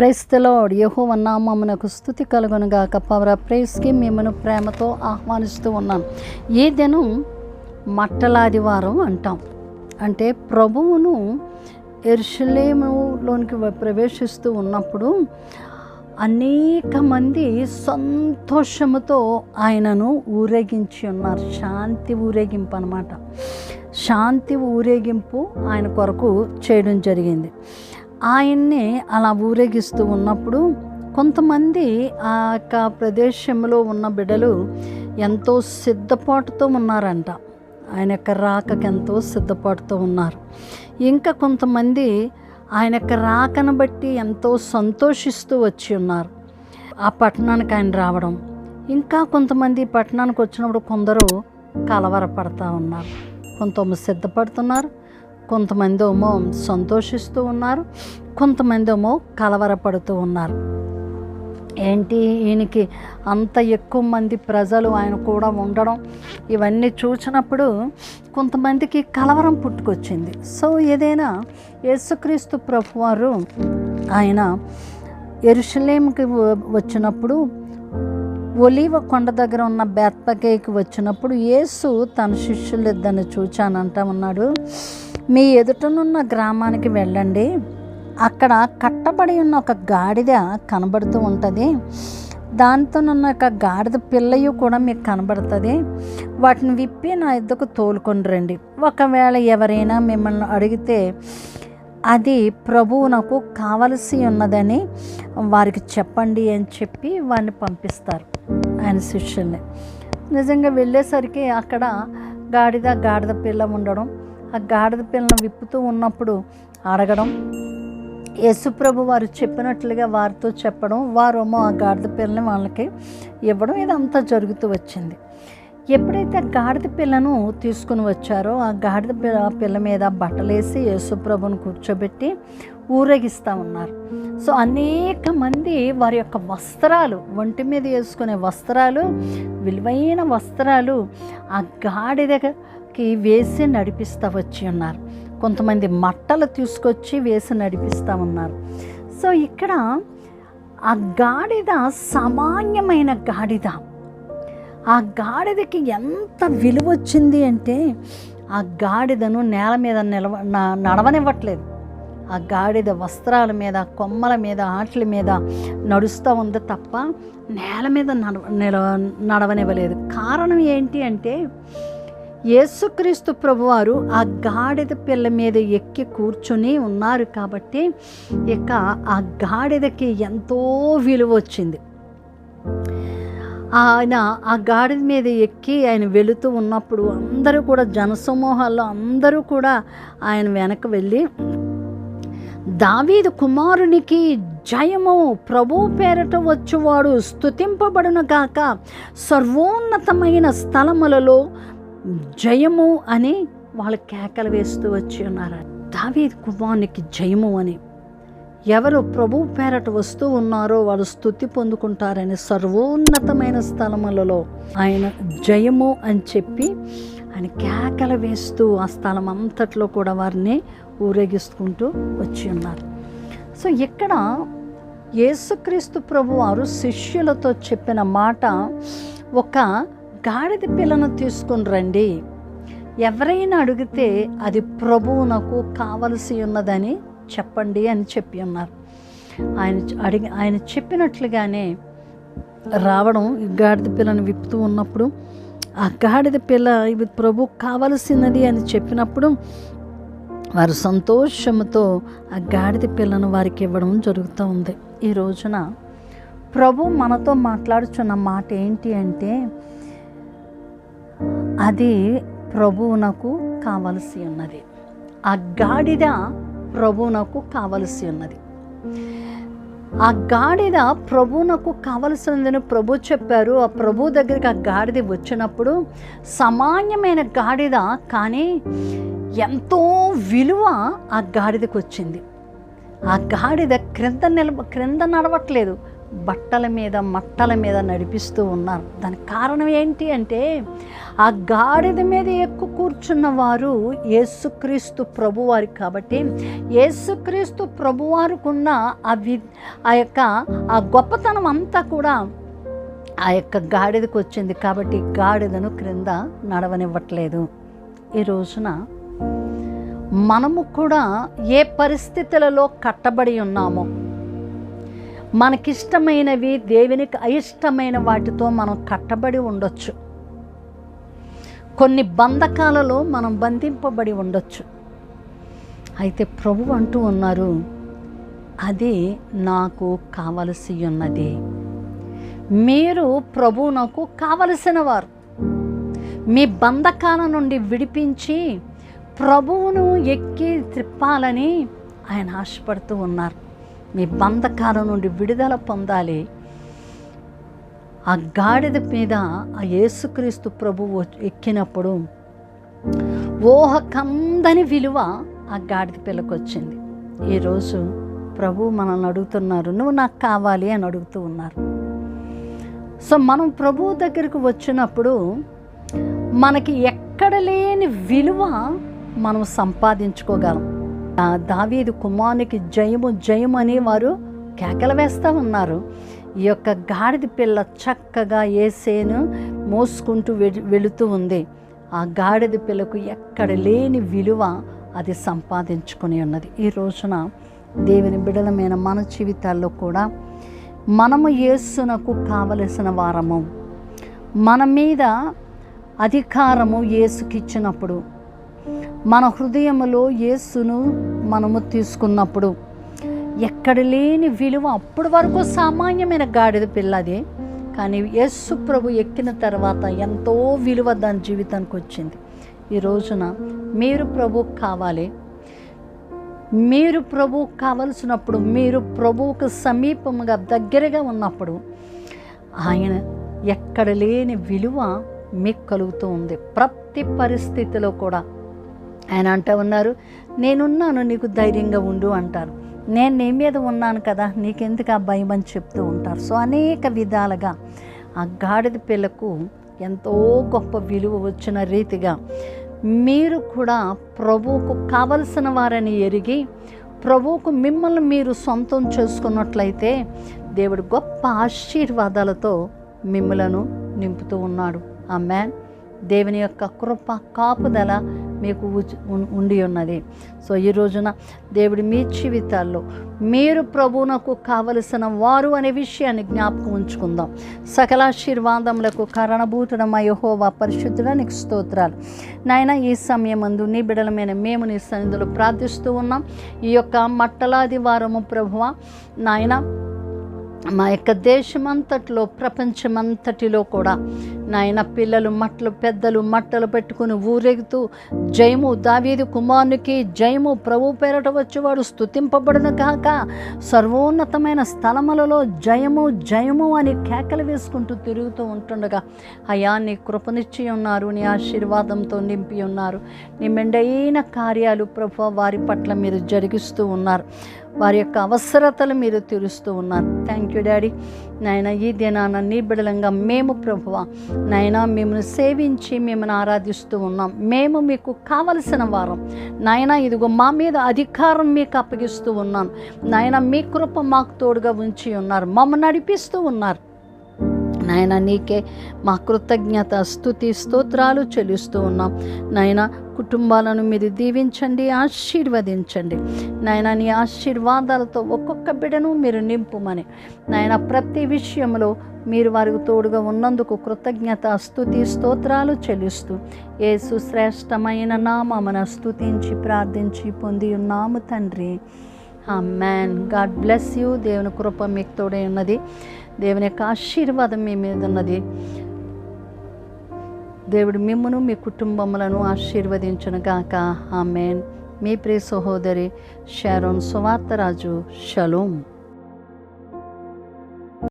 ప్రైస్తలో యహో నామమునకు స్థుతి కలుగునుగాక పవర ప్రైస్కి మిమ్మల్ని ప్రేమతో ఆహ్వానిస్తూ ఉన్నాను. ఈ దినం మట్టలాదివారం అంటాం. అంటే ప్రభువును ఎర్షలేములోనికి ప్రవేశిస్తూ ఉన్నప్పుడు అనేక మంది సంతోషముతో ఆయనను ఊరేగించి ఉన్నారు. శాంతి ఊరేగింపు అనమాట శాంతి ఊరేగింపు ఆయన కొరకు చేయడం జరిగింది. ఆయన్ని అలా ఊరేగిస్తూ ఉన్నప్పుడు కొంతమంది ఆ యొక్క ప్రదేశంలో ఉన్న బిడ్డలు ఎంతో సిద్ధపాటుతో ఉన్నారంట. ఆయన యొక్క రాకకి ఎంతో సిద్ధపాటుతో ఉన్నారు. ఇంకా కొంతమంది ఆయన యొక్క రాకను బట్టి ఎంతో సంతోషిస్తూ వచ్చి ఉన్నారు. ఆ పట్టణానికి ఆయన రావడం. ఇంకా కొంతమంది పట్టణానికి వచ్చినప్పుడు కొందరు కలవరపడతా ఉన్నారు. కొంతమంది సిద్ధపడుతున్నారు. కొంతమంది ఏమో సంతోషిస్తూ ఉన్నారు కొంతమంది ఏమో కలవరపడుతూ ఉన్నారు. ఏంటి? ఈయనకి అంత ఎక్కువ మంది ప్రజలు ఆయన కూడా ఉండడం ఇవన్నీ చూసినప్పుడు కొంతమందికి కలవరం పుట్టుకొచ్చింది. సో ఏదైనా యేసుక్రీస్తు ప్రభువారు ఆయన ఎరుషలేంకి వచ్చినప్పుడు ఒలీవ కొండ దగ్గర ఉన్న బెత్పకేకి వచ్చినప్పుడు యేసు తన శిష్యులిద్దరిని చూచానంటా ఉన్నాడు మీ ఎదుటనున్న గ్రామానికి వెళ్ళండి. అక్కడ కట్టబడి ఉన్న ఒక గాడిద కనబడుతూ ఉంటుంది. దానితోనున్న ఒక గాడిద పిల్లయు కూడా మీకు కనబడుతుంది. వాటిని విప్పి నా ఇద్దకు తోలుకొని రండి. ఒకవేళ ఎవరైనా మిమ్మల్ని అడిగితే అది ప్రభువు నాకు కావలసి ఉన్నదని వారికి చెప్పండి అని చెప్పి వారిని పంపిస్తారు ఆయన శిష్యుల్ని. నిజంగా వెళ్ళేసరికి అక్కడ గాడిద గాడిద పిల్ల ఉండడం ఆ గాడిద పిల్లను విప్పుతూ ఉన్నప్పుడు అడగడం యేసుప్రభు వారు చెప్పినట్లుగా వారితో చెప్పడం వారేమో ఆ గాడిద పిల్లని వాళ్ళకి ఇవ్వడం ఇదంతా జరుగుతూ వచ్చింది. ఎప్పుడైతే గాడిద పిల్లను తీసుకుని వచ్చారో ఆ గాడిద పిల్ల పిల్ల మీద బట్టలేసి యేసుప్రభుని కూర్చోబెట్టి ఊరేగిస్తూ ఉన్నారు. సో అనేక మంది వారి యొక్క వస్త్రాలు ఒంటి మీద వేసుకునే వస్త్రాలు విలువైన వస్త్రాలు ఆ గాడిదకి వేసి నడిపిస్తూ వచ్చి ఉన్నారు. కొంతమంది మట్టలు తీసుకొచ్చి వేసి నడిపిస్తూ ఉన్నారు. సో ఇక్కడ ఆ గాడిద సామాన్యమైన గాడిద. ఆ గాడిదకి ఎంత విలువ వచ్చింది అంటే ఆ గాడిదను నేల మీద నిలవ న- నడవనివ్వట్లేదు. ఆ గాడిద వస్త్రాల మీద కొమ్మల మీద ఆటల మీద నడుస్తూ ఉంది తప్ప నేల మీద నడవ నిలవ నడవనివ్వలేదు. కారణం ఏంటి అంటే యేసుక్రీస్తు ప్రభువారు ఆ గాడిద పిల్ల మీద ఎక్కి కూర్చొని ఉన్నారు కాబట్టి ఇక ఆ గాడిదకి ఎంతో విలువ వచ్చింది ఆయన ఆ గాడిద మీద ఎక్కి ఆయన వెళుతూ ఉన్నప్పుడు అందరూ కూడా జనసమూహాల్లో అందరూ కూడా ఆయన వెనక వెళ్ళి దావీదు కుమారునికి జయము ప్రభు పేరట వచ్చువాడు స్థుతింపబడును గాక. సర్వోన్నతమైన స్థలములలో జయము అని వాళ్ళు కేకలు వేస్తూ వచ్చి ఉన్నారు. దావీదు కుమారునికి జయము అని ఎవరు ప్రభు పేరట వస్తూ ఉన్నారో వారు స్థుతి పొందుకుంటారని సర్వోన్నతమైన స్థలములలో ఆయన జయము అని చెప్పి ఆయన కేకలు వేస్తూ ఆ స్థలం అంతట్లో కూడా వారిని ఊరేగిస్తుంటూ వచ్చి ఉన్నారు. సో ఇక్కడ యేసుక్రీస్తు ప్రభు వారు శిష్యులతో చెప్పిన మాట ఒక గాడిద పిల్లను తీసుకుని రండి. ఎవరైనా అడిగితే అది ప్రభువు నాకు కావలసి ఉన్నదని చెప్పండి అని చెప్పి ఉన్నారు ఆయన అడిగి ఆయన చెప్పినట్లుగానే రావడం ఈ గాడిద పిల్లను విప్పుతూ ఉన్నప్పుడు ఆ గాడిద పిల్ల ఇది ప్రభు కావలసినది అని చెప్పినప్పుడు వారు సంతోషంతో ఆ గాడిద పిల్లను వారికి ఇవ్వడం జరుగుతూ ఉంది. ఈ రోజున ప్రభు మనతో మాట్లాడుచున్న మాట ఏంటి అంటే అది ప్రభువునకు కావలసి ఉన్నది. ఆ గాడిద ప్రభువునకు కావలసి ఉన్నది. ఆ గాడిద ప్రభువునకు కావలసినదని ప్రభు చెప్పారు. ఆ ప్రభు దగ్గరికి ఆ గాడిద వచ్చినప్పుడు సామాన్యమైన గాడిద కానీ ఎంతో విలువ ఆ గాడిదకు వచ్చింది. ఆ గాడిద క్రింద నిలబ క్రింద నడవట్లేదు. బట్టల మీద మట్టల మీద నడిపిస్తూ ఉన్నారు. దానికి కారణం ఏంటి అంటే ఆ గాడిద మీద ఎక్కువ కూర్చున్న వారు యేసుక్రీస్తు ప్రభువారి కాబట్టి యేసుక్రీస్తు ప్రభువారుకున్న ఆ వి ఆ యొక్క ఆ గొప్పతనం అంతా కూడా ఆ యొక్క గాడిదకు వచ్చింది కాబట్టి గాడిదను క్రింద నడవనివ్వట్లేదు. ఈ రోజున మనము కూడా ఏ పరిస్థితులలో కట్టబడి ఉన్నామో మనకిష్టమైనవి దేవునికి అయిష్టమైన వాటితో మనం కట్టబడి ఉండొచ్చు. కొన్ని బంధకాలలో మనం బంధింపబడి ఉండొచ్చు. అయితే ప్రభు అంటూ ఉన్నారు అది నాకు కావలసి ఉన్నది మీరు ప్రభువునకు కావలసిన వారు మీ బంధకాల నుండి విడిపించి ప్రభువును ఎక్కి త్రిప్పాలని ఆయన ఆశపడుతూ ఉన్నారు. మీ బంధకారం నుండి విడుదల పొందాలి. ఆ గాడిద మీద ఆ యేసుక్రీస్తు ప్రభువు ఎక్కినప్పుడు ఊహ కందని విలువ ఆ గాడిద పిల్లకు వచ్చింది. ఈరోజు ప్రభు మనల్ని అడుగుతున్నారు నువ్వు నాకు కావాలి అని అడుగుతూ ఉన్నారు. సో మనం ప్రభువు దగ్గరికి వచ్చినప్పుడు మనకి ఎక్కడ లేని విలువ మనం సంపాదించుకోగలం. దావీదు కుమారునికి జయము జయము అని వారు కేకలు వేస్తూ ఉన్నారు. ఈ యొక్క గాడిద పిల్ల చక్కగా ఏసేను మోసుకుంటూ వె- వెళుతూ ఉంది. ఆ గాడిద పిల్లకు ఎక్కడ లేని విలువ అది సంపాదించుకొని ఉన్నది. ఈ రోజున దేవుని బిడలమైన మన జీవితాల్లో కూడా మనము యేసునకు కావలసిన వారము మన మీద అధికారము యేసుకిచ్చినప్పుడు మన హృదయంలో యేసును మనము తీసుకున్నప్పుడు ఎక్కడ లేని విలువ అప్పటి వరకు సామాన్యమైన గాడిద పిల్లది కానీ యేసు ప్రభు ఎక్కిన తర్వాత ఎంతో విలువ దాని జీవితానికి వచ్చింది. ఈ రోజున మీరు ప్రభు కావాలి. మీరు ప్రభు కావలసినప్పుడు మీరు ప్రభువుకు సమీపముగా దగ్గరగా ఉన్నప్పుడు ఆయన ఎక్కడ లేని విలువ మీకు కలుగుతూ ఉంది. ప్రతి పరిస్థితిలో కూడా ఆయన అంటూ ఉన్నారు నేనున్నాను నీకు ధైర్యంగా ఉండు అంటారు. నేను నీ మీద ఉన్నాను కదా నీకెందుకు ఆ భయం అని చెప్తూ ఉంటారు. సో అనేక విధాలుగా ఆ గాడిద పిల్లకు ఎంతో గొప్ప విలువ వచ్చిన రీతిగా మీరు కూడా ప్రభువుకు కావలసిన వారని ఎరిగి ప్రభువుకు మిమ్మల్ని మీరు సొంతం చేసుకున్నట్లయితే దేవుడు గొప్ప ఆశీర్వాదాలతో మిమ్మలను నింపుతూ ఉన్నాడు. ఆ మ్యాన్ దేవుని యొక్క కృప కాపుదల మీకు ఉచ్- ఉండి ఉన్నది. సో ఈ రోజున దేవుడి మీ జీవితాల్లో మీరు ప్రభువునకు కావలసిన వారు అనే విషయాన్ని జ్ఞాపకం ఉంచుకుందాం. సకలాశీర్వాదములకు కారణభూతుడమ యహోవా పరిశుద్ధుడ నీకు స్తోత్రాలు. నాయన ఈ సమయమందు నీ బిడలమైన మేము నీ సన్నిధిలో ప్రార్థిస్తూ ఉన్నాం. ఈ యొక్క మట్టలాది వారము ప్రభువ నాయన మా యొక్క దేశమంతటిలో ప్రపంచమంతటిలో కూడా నాయన పిల్లలు మట్టలు పెద్దలు మట్టలు పెట్టుకుని ఊరేగుతూ జయము దావీదు కుమారునికి జయము ప్రభు పేరట వచ్చేవాడు స్థుతింపబడును కాక సర్వోన్నతమైన స్థలములలో జయము జయము అని కేకలు వేసుకుంటూ తిరుగుతూ ఉంటుండగా అయా నీ కృపనిచ్చి ఉన్నారు నీ ఆశీర్వాదంతో నింపి ఉన్నారు. నీ మెండైన కార్యాలు ప్రభు వారి పట్ల మీరు జరిగిస్తూ ఉన్నారు. వారి యొక్క అవసరతలు మీరు తీరుస్తూ ఉన్నారు. థ్యాంక్ యూ డాడీ నాయన ఈ దినాన నీ బిడలంగా మేము ప్రభువ నాయన మిమ్మల్ని సేవించి మిమ్మల్ని ఆరాధిస్తూ ఉన్నాం. మేము మీకు కావలసిన వారం. నాయన ఇదిగో మా మీద అధికారం మీకు అప్పగిస్తూ ఉన్నాను నాయన మీ కృప మాకు తోడుగా ఉంచి ఉన్నారు. మమ్మల్ని నడిపిస్తూ ఉన్నారు. నాయన నీకే మా కృతజ్ఞత స్థుతి స్తోత్రాలు చెల్లిస్తూ ఉన్నాం. నాయన కుటుంబాలను మీరు దీవించండి ఆశీర్వదించండి. నాయన నీ ఆశీర్వాదాలతో ఒక్కొక్క బిడను మీరు నింపుమని. నాయన ప్రతి విషయంలో మీరు వారికి తోడుగా ఉన్నందుకు కృతజ్ఞత స్థుతి స్తోత్రాలు చెల్లిస్తూ యేసు శ్రేష్టమైన నామమున స్థుతించి ప్రార్థించి పొంది ఉన్నాము తండ్రి. Man God bless you. దేవుని కృప మీకు తోడే ఉన్నది. దేవుని యొక్క ఆశీర్వాదం మీ మీద ఉన్నది. దేవుడు మిమ్మను మీ కుటుంబములను ఆశీర్వదించును గాక ఆమెన్. మీ ప్రియ సహోదరి షారోన్ సువార్తరాజు. షలోం.